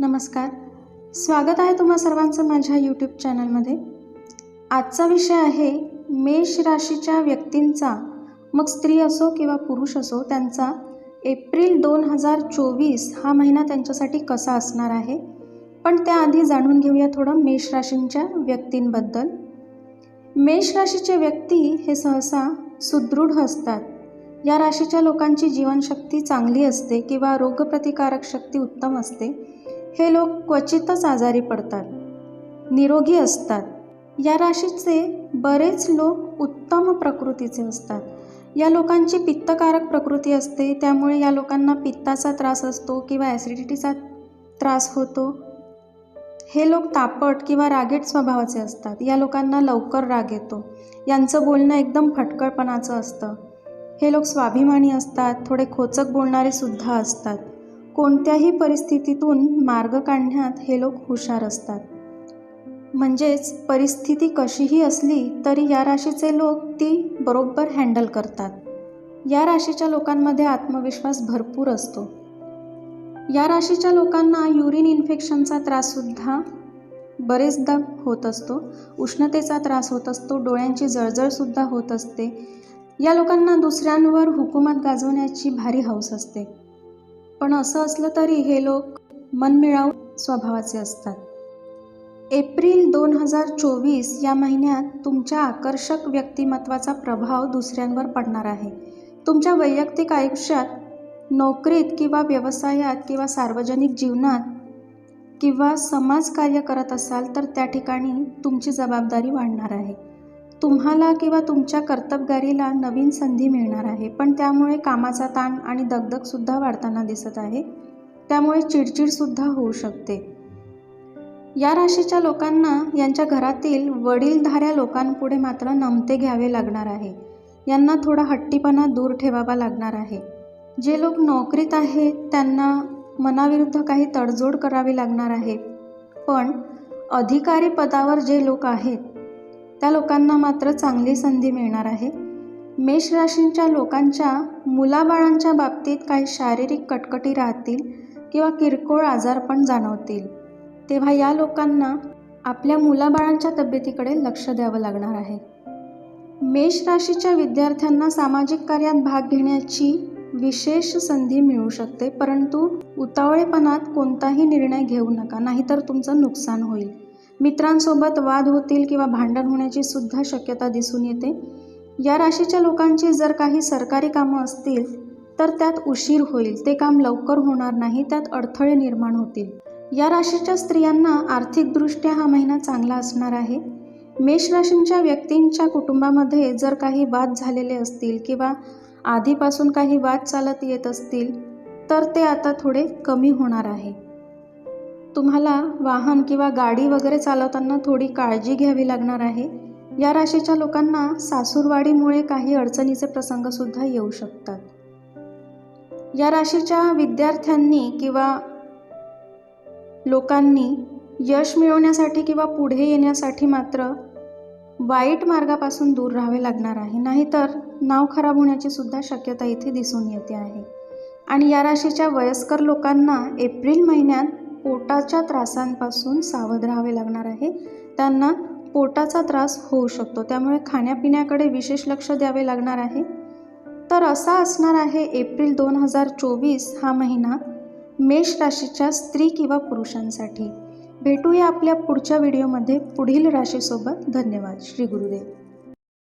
नमस्कार. स्वागत आहे तुम्हा सर्वांचं माझ्या यूट्यूब चॅनलमध्ये आजचा विषय आहे मेष राशीच्या व्यक्तींचा मग स्त्री असो किंवा पुरुष असो त्यांचा एप्रिल दोन हजार चोवीस हा महिना त्यांच्यासाठी कसा असणार आहे? पण त्याआधी जाणून घेऊया थोडं मेष राशींच्या व्यक्तींबद्दल. मेष राशीचे व्यक्ती हे सहसा सुदृढ असतात. या राशीच्या लोकांची जीवनशक्ती चांगली असते किंवा रोगप्रतिकारक शक्ती उत्तम असते. हे लोक क्वचितच आजारी पडतात. निरोगी असतात. या राशीचे बरेच लोक उत्तम प्रकृतीचे असतात. या लोकांची पित्तकारक प्रकृती असते त्यामुळे या लोकांना पित्ताचा त्रास असतो किंवा ॲसिडिटीचा त्रास होतो. हे लोक तापट किंवा रागीट स्वभावाचे असतात. या लोकांना लवकर राग येतो. यांचं बोलणं एकदम फटकळपणाचं असतं. हे लोक स्वाभिमानी असतात थोडे खोचक बोलणारे सुद्धा असतात. कोणत्याही परिस्थितीतून मार्ग काढण्यात हे लोक हुशार असतात. म्हणजेच परिस्थिती कशीही असली तरी या राशीचे लोक ती बरोबर हँडल करतात. या राशीच्या लोकांमध्ये आत्मविश्वास भरपूर असतो. या राशीच्या लोकांना युरिन इन्फेक्शनचा त्राससुद्धा बरेचदा होत असतो. उष्णतेचा त्रास होत असतो. डोळ्यांची जळजळसुद्धा होत असते. या लोकांना दुसऱ्यांवर हुकूमत गाजवण्याची भारी हौस असते. पण असं असलं तरी हे लोक मनमिळाऊ स्वभावाचे असतात. एप्रिल दोन हजार चोवीस या महिन्यात तुमच्या आकर्षक व्यक्तिमत्वाचा प्रभाव दुसऱ्यांवर पडणार आहे. तुमच्या वैयक्तिक आयुष्यात नोकरीत किंवा व्यवसायात किंवा सार्वजनिक जीवनात किंवा समाजकार्य करत असाल तर त्या ठिकाणी तुमची जबाबदारी वाढणार आहे. तुम्हाला किंवा तुमच्या कर्तबगारीला नवीन संधी मिळणार आहे पण त्यामुळे कामाचा ताण आणि दगदगसुद्धा वाढताना दिसत आहे. त्यामुळे चिडचिडसुद्धा होऊ शकते. या राशीच्या लोकांना यांच्या घरातील वडीलधाऱ्या लोकांपुढे मात्र नमते घ्यावे लागणार आहे. यांना थोडा हट्टीपणा दूर ठेवावा लागणार आहे. जे लोक नोकरीत आहेत त्यांना मनाविरुद्ध काही तडजोड करावी लागणार आहे. पण अधिकारी पदावर जे लोक आहेत त्या लोकांना मात्र चांगली संधी मिळणार आहे. मेष राशींच्या लोकांच्या मुलाबाळांच्या बाबतीत काही शारीरिक कटकटी राहतील किंवा किरकोळ आजारपण जाणवतील. तेव्हा या लोकांना आपल्या मुलाबाळांच्या तब्येतीकडे लक्ष द्यावं लागणार आहे. मेष राशीच्या विद्यार्थ्यांना सामाजिक कार्यात भाग घेण्याची विशेष संधी मिळू शकते परंतु उतावळेपणात कोणताही निर्णय घेऊ नका नाहीतर तुमचं नुकसान होईल. मित्रांसोबत वाद होतील किंवा भांडण होण्याची सुद्धा शक्यता दिसून येते. या राशीच्या लोकांची जर काही सरकारी कामं असतील तर त्यात उशीर होईल. ते काम लवकर होणार नाही त्यात अडथळे निर्माण होतील. या राशीच्या स्त्रियांना आर्थिकदृष्ट्या हा महिना चांगला असणार आहे. मेष राशींच्या व्यक्तींच्या कुटुंबामध्ये जर काही वाद झालेले असतील किंवा आधीपासून काही वाद चालत येत असतील तर ते आता थोडे कमी होणार आहे. तुम्हाला वाहन किंवा गाडी वगैरे चालवताना थोडी काळजी घ्यावी लागणार आहे. या राशीच्या लोकांना सासूरवाडीमुळे काही अडचणीचे प्रसंगसुद्धा येऊ शकतात. या राशीच्या विद्यार्थ्यांनी किंवा लोकांनी यश मिळवण्यासाठी किंवा पुढे येण्यासाठी मात्र वाईट मार्गापासून दूर राहावे लागणार आहे. नाहीतर नाव खराब होण्याची सुद्धा शक्यता इथे दिसून येते आहे. आणि या राशीच्या वयस्कर लोकांना एप्रिल महिन्यात पोटाच्या त्रासांपासून सावध राहावे लागणार आहे. त्यांना पोटाचा त्रास होऊ शकतो. त्यामुळे खाण्यापिण्याकडे विशेष लक्ष द्यावे लागणार आहे. तर असा असणार आहे एप्रिल दोन हजार चोवीस हा महिना मेष राशीच्या स्त्री किंवा पुरुषांसाठी. भेटूया आपल्या पुढच्या व्हिडिओमध्ये. पुढील राशीसोबत. धन्यवाद. श्री गुरुदेव.